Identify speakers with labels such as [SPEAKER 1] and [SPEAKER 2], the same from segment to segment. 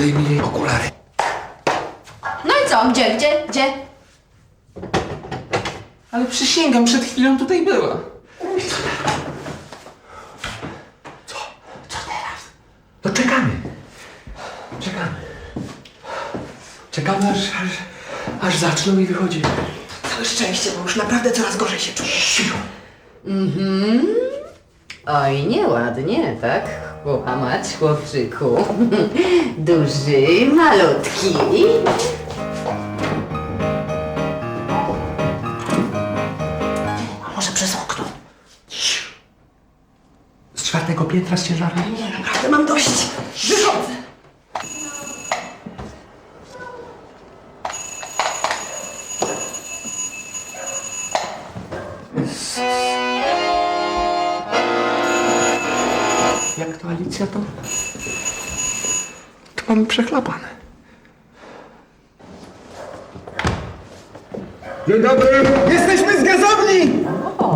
[SPEAKER 1] Zdejmij jej okulary.
[SPEAKER 2] No i co? Gdzie, gdzie, gdzie?
[SPEAKER 1] Ale przysięgam, przed chwilą tutaj była. Co? Co teraz? No czekamy. Czekamy. Czekamy aż, aż, aż zaczną i wychodzimy.
[SPEAKER 3] Całe szczęście, bo już naprawdę coraz gorzej się czuję.
[SPEAKER 1] Cicho.
[SPEAKER 2] Oj, nieładnie, tak? Łamać, chłopczyku. Duży, malutki.
[SPEAKER 3] A może przez okno?
[SPEAKER 1] Z czwartego piętra z ciężarem?
[SPEAKER 3] Nie, naprawdę mam dość. Wychodzę.
[SPEAKER 1] Jak to Alicja to? To mamy przechlapane.
[SPEAKER 4] Dzień dobry! Jesteśmy z gazowni!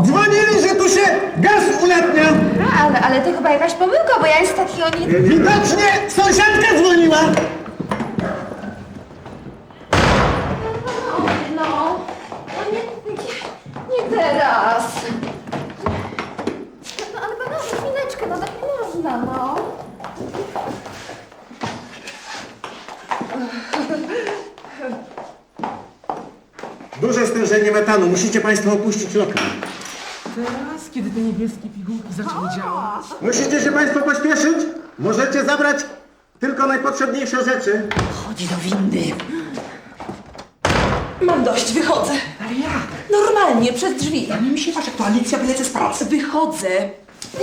[SPEAKER 4] Dzwonili, że tu się gaz ulatnia!
[SPEAKER 2] A, ale, ale to chyba jakaś pomyłka, bo ja jest takiego nie...
[SPEAKER 4] Widocznie sąsiadka dzwoniła!
[SPEAKER 2] No, no nie, nie, nie teraz. No ale panowie, chwileczkę, no tak można, no.
[SPEAKER 4] Duże stężenie metanu, musicie Państwo opuścić lokal.
[SPEAKER 1] Teraz, kiedy te niebieskie pigułki zaczęły działać.
[SPEAKER 4] Musicie się Państwo pośpieszyć. Możecie zabrać tylko najpotrzebniejsze rzeczy.
[SPEAKER 3] Chodzi do windy. Mam dość, wychodzę.
[SPEAKER 1] Ale jak?
[SPEAKER 3] Normalnie, przez drzwi.
[SPEAKER 1] Nie mi się jak to Alicja wylecę z pracy.
[SPEAKER 3] Wychodzę.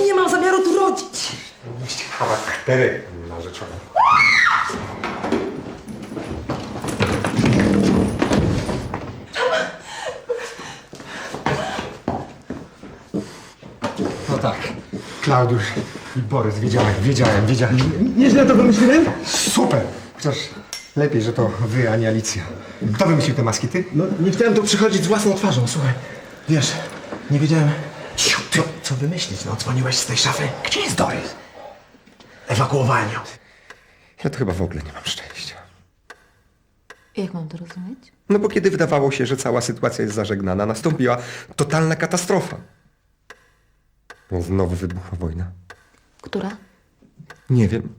[SPEAKER 3] Nie mam zamiaru tu rodzić.
[SPEAKER 4] Mieliście charaktery narzeczone.
[SPEAKER 5] No tak. Klaudiusz i Borys, wiedziałem, wiedziałem, wiedziałem.
[SPEAKER 4] Nieźle to wymyśliłem?
[SPEAKER 5] Super! Chociaż lepiej, że to wy, a nie Alicja. Kto wymyślił te maski, ty?
[SPEAKER 4] No, nie chciałem tu przychodzić z własną twarzą, słuchaj. Wiesz, nie wiedziałem, co, co wymyślić. No, dzwoniłeś z tej szafy. Gdzie jest Doris? Ewakuowałem ją.
[SPEAKER 5] Ja to chyba w ogóle nie mam szczęścia.
[SPEAKER 2] Jak mam to rozumieć?
[SPEAKER 5] No bo kiedy wydawało się, że cała sytuacja jest zażegnana, nastąpiła totalna katastrofa. Znowu wybuchła wojna.
[SPEAKER 2] Która?
[SPEAKER 5] Nie wiem.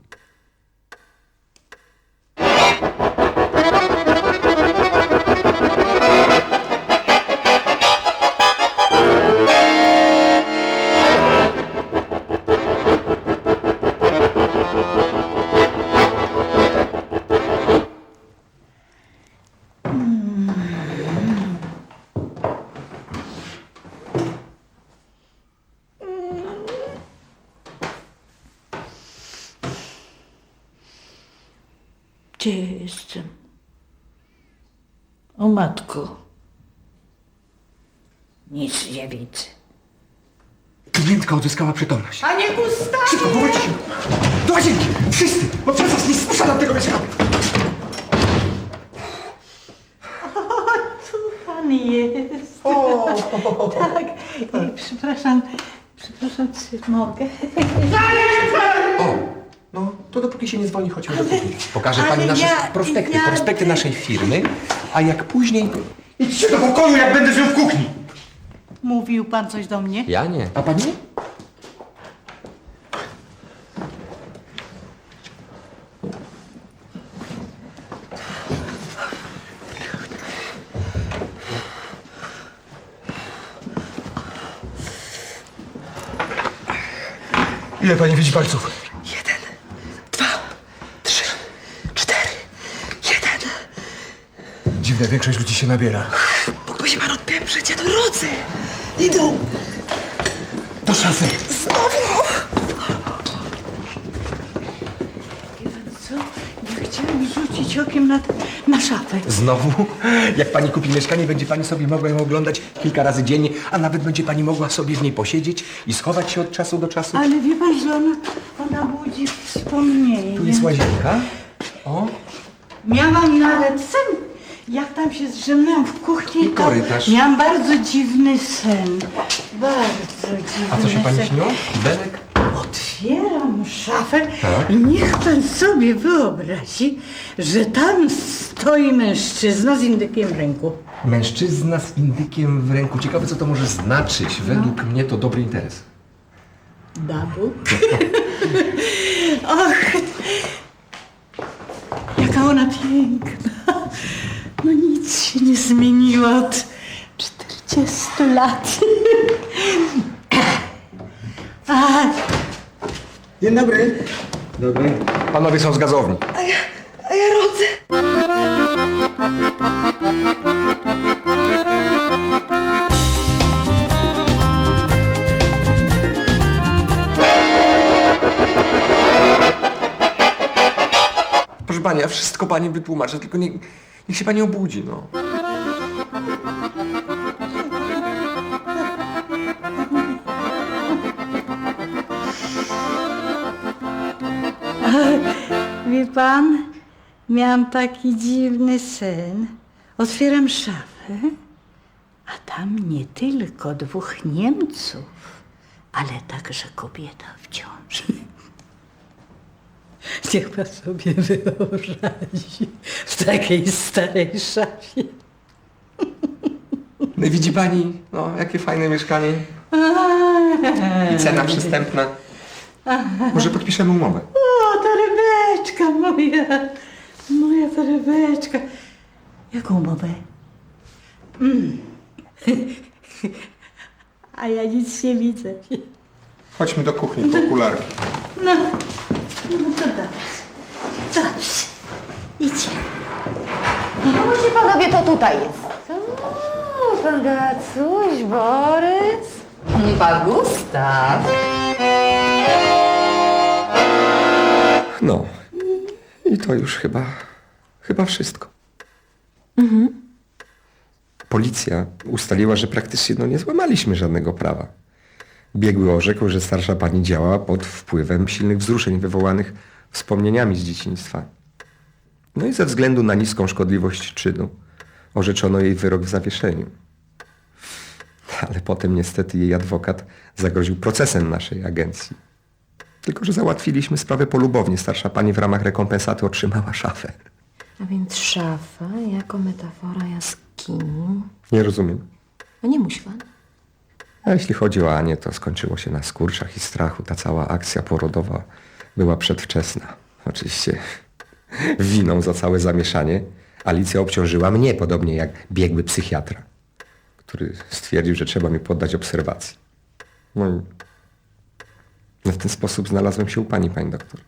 [SPEAKER 6] Gdzie ja jestem? O matko. Nic nie widzę.
[SPEAKER 1] Klientka odzyskała przytomność.
[SPEAKER 6] Panie Gustawie!
[SPEAKER 1] Szybko, wołajcie się! Do łazienki! Wszyscy! Bo przez was nie spuszczam tego mieszkania!
[SPEAKER 6] Pan jest. O! Tak. I Przepraszam, przepraszam, czy mogę?
[SPEAKER 1] O! To dopóki się nie dzwoni, chodźmy do kuchni. Pokażę
[SPEAKER 6] ale
[SPEAKER 1] pani nasze
[SPEAKER 6] ja-
[SPEAKER 1] prospekty,
[SPEAKER 6] ja-
[SPEAKER 1] prospekty naszej firmy, a jak później...
[SPEAKER 4] Idźcie do pokoju, jak będę żył w kuchni!
[SPEAKER 6] Mówił pan coś do mnie?
[SPEAKER 1] Ja nie. A pani nie?
[SPEAKER 4] Ile pani widzi palców? Dziwne, większość ludzi się nabiera.
[SPEAKER 3] Mógłby się pan odpieprzyć, ja to rodzę. Idą.
[SPEAKER 4] Do szafy.
[SPEAKER 3] Znowu.
[SPEAKER 6] Co? Ja chciałam rzucić okiem na, na szafę.
[SPEAKER 1] Znowu? Jak pani kupi mieszkanie, będzie pani sobie mogła ją oglądać kilka razy dziennie, a nawet będzie pani mogła sobie w niej posiedzieć i schować się od czasu do czasu.
[SPEAKER 6] Ale wie pan, że ona, ona budzi wspomnienie.
[SPEAKER 1] Tu jest łazienka. O,
[SPEAKER 6] Miałam nawet sen. Jak tam się zrzemnęłam w kuchni,
[SPEAKER 1] I
[SPEAKER 6] to
[SPEAKER 1] korytarz.
[SPEAKER 6] miałam bardzo dziwny sen. Bardzo dziwny
[SPEAKER 1] a co się pani
[SPEAKER 6] sen.
[SPEAKER 1] śniło? Belek?
[SPEAKER 6] Otwieram szafę i niech pan sobie wyobrazi, że tam stoi mężczyzna z indykiem w ręku.
[SPEAKER 1] Mężczyzna z indykiem w ręku. Ciekawe, co to może znaczyć. Według mnie to dobry interes.
[SPEAKER 6] Babu. Och, jaka ona piękna. No nic się nie zmieniło od 40 lat. A,
[SPEAKER 4] Dzień dobry.
[SPEAKER 5] Dobry.
[SPEAKER 1] Panowie są z gazowni.
[SPEAKER 3] A ja, a ja rodzę.
[SPEAKER 1] Proszę pani, ja wszystko pani wytłumaczę, tylko nie, niech się pani obudzi, no.
[SPEAKER 6] wie pan, miałam taki dziwny sen. Otwieram szafę, a tam nie tylko dwóch Niemców, ale także kobieta w ciąży. Niech pan sobie wyobrazi w takiej starej szafie.
[SPEAKER 1] No i widzi pani, no, jakie fajne mieszkanie. I cena przystępna. Może podpiszemy umowę.
[SPEAKER 6] O, torebeczka moja, moja torebeczka. Jaką umowę? Mm. A ja nic nie widzę.
[SPEAKER 1] Chodźmy do kuchni po okularki.
[SPEAKER 6] No, no to dobrze. Dobrze. Idzie.
[SPEAKER 2] No właśnie panowie, to tutaj jest. O, pan Gacuś, Borys.
[SPEAKER 3] Pan Gustaw.
[SPEAKER 1] No. I to już chyba, chyba wszystko. Policja ustaliła, że praktycznie no, nie złamaliśmy żadnego prawa. Biegły orzekł, że starsza pani działa pod wpływem silnych wzruszeń wywołanych wspomnieniami z dzieciństwa. No i ze względu na niską szkodliwość czynu orzeczono jej wyrok w zawieszeniu. Ale potem niestety jej adwokat zagroził procesem naszej agencji. Tylko, że załatwiliśmy sprawę polubownie. Starsza pani w ramach rekompensaty otrzymała szafę.
[SPEAKER 2] A więc szafa jako metafora jaskini.
[SPEAKER 1] Nie rozumiem.
[SPEAKER 2] A nie musi pan.
[SPEAKER 1] A jeśli chodzi o Anię, to skończyło się na skurczach i strachu. Ta cała akcja porodowa była przedwczesna. Oczywiście winą za całe zamieszanie Alicja obciążyła mnie, podobnie jak biegły psychiatra, który stwierdził, że trzeba mnie poddać obserwacji. No i w ten sposób znalazłem się u pani, pani doktor.